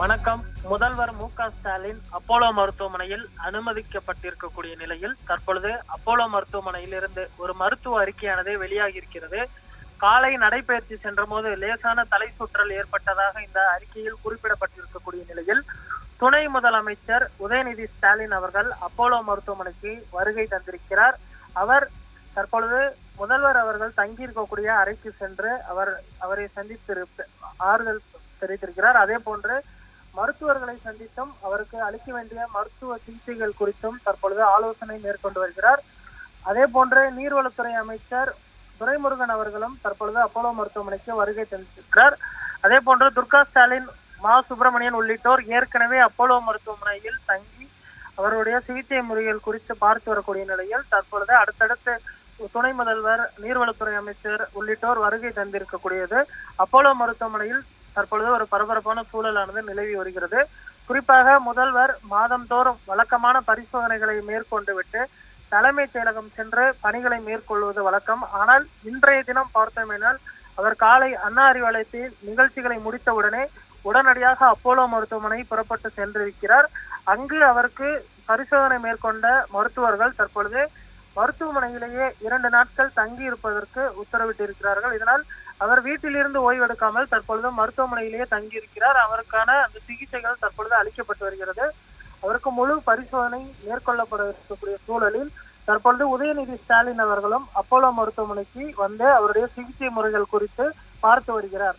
வணக்கம். முதல்வர் மு க ஸ்டாலின் அப்போலோ மருத்துவமனையில் அனுமதிக்கப்பட்டிருக்கக்கூடிய நிலையில் தற்பொழுது அப்போலோ மருத்துவமனையில் இருந்து ஒரு மருத்துவ அறிக்கையானது வெளியாகி இருக்கிறது காலை நடைபயிற்சி சென்ற போது லேசான தலை சுற்றல் ஏற்பட்டதாக இந்த அறிக்கையில் குறிப்பிடப்பட்டிருக்கக்கூடிய நிலையில் துணை முதலமைச்சர் உதயநிதி ஸ்டாலின் அவர்கள் அப்போலோ மருத்துவமனைக்கு வருகை தந்திருக்கிறார். அவர் தற்பொழுது முதல்வர் அவர்கள் தங்கியிருக்கக்கூடிய அறைக்கு சென்று அவர் அவரை சந்தித்து ஆறுதல் தெரிவித்திருக்கிறார். அதே போன்று மருத்துவர்களை சந்தித்தும் அவருக்கு அளிக்க வேண்டிய மருத்துவ சிகிச்சைகள் குறித்தும் தற்பொழுது ஆலோசனை மேற்கொண்டு வருகிறார். அதே போன்று நீர்வளத்துறை அமைச்சர் துரைமுருகன் அவர்களும் தற்பொழுது அப்போலோ மருத்துவமனைக்கு வருகை தந்திருக்கிறார். அதே போன்று துர்கா ஸ்டாலின் மா. சுப்பிரமணியன் உள்ளிட்டோர் ஏற்கனவே அப்போலோ மருத்துவமனையில் தங்கி அவருடைய சிகிச்சை முறைகள் குறித்து பார்த்து வரக்கூடிய நிலையில் தற்பொழுது அடுத்தடுத்து துணை முதல்வர் நீர்வளத்துறை அமைச்சர் உள்ளிட்டோர் வருகை தந்திருக்கக்கூடியது. அப்போலோ மருத்துவமனையில் தற்பொழுது ஒரு பரபரப்பான சூழலானது நிலவி வருகிறது. குறிப்பாக முதல்வர் மாதந்தோறும் வழக்கமான பரிசோதனைகளை மேற்கொண்டு விட்டு தலைமைச் செயலகம் சென்று பணிகளை மேற்கொள்வது வழக்கம். ஆனால் இன்றைய தினம் பார்த்தோமேனால் அவர் காலை அண்ணா அறிவாலயத்தில் நிகழ்ச்சிகளை முடித்தவுடனே உடனடியாக அப்போலோ மருத்துவமனை புறப்பட்டு சென்றிருக்கிறார். அங்கு அவருக்கு பரிசோதனை மேற்கொண்ட மருத்துவர்கள் தற்பொழுது மருத்துவமனையிலேயே இரண்டு நாட்கள் தங்கி இருப்பதற்கு உத்தரவிட்டிருக்கிறார்கள். இதனால் அவர் வீட்டிலிருந்து ஓய்வெடுக்காமல் தற்பொழுது மருத்துவமனையிலேயே தங்கியிருக்கிறார். அவருக்கான அந்த சிகிச்சைகள் தற்பொழுது அளிக்கப்பட்டு வருகிறது. அவருக்கு முழு பரிசோதனை மேற்கொள்ளப்பட இருக்கக்கூடிய சூழலில் தற்பொழுது உதயநிதி ஸ்டாலின் அவர்களும் அப்போலோ மருத்துவமனைக்கு வந்து அவருடைய சிகிச்சை முறைகள் குறித்து பார்த்து வருகிறார்.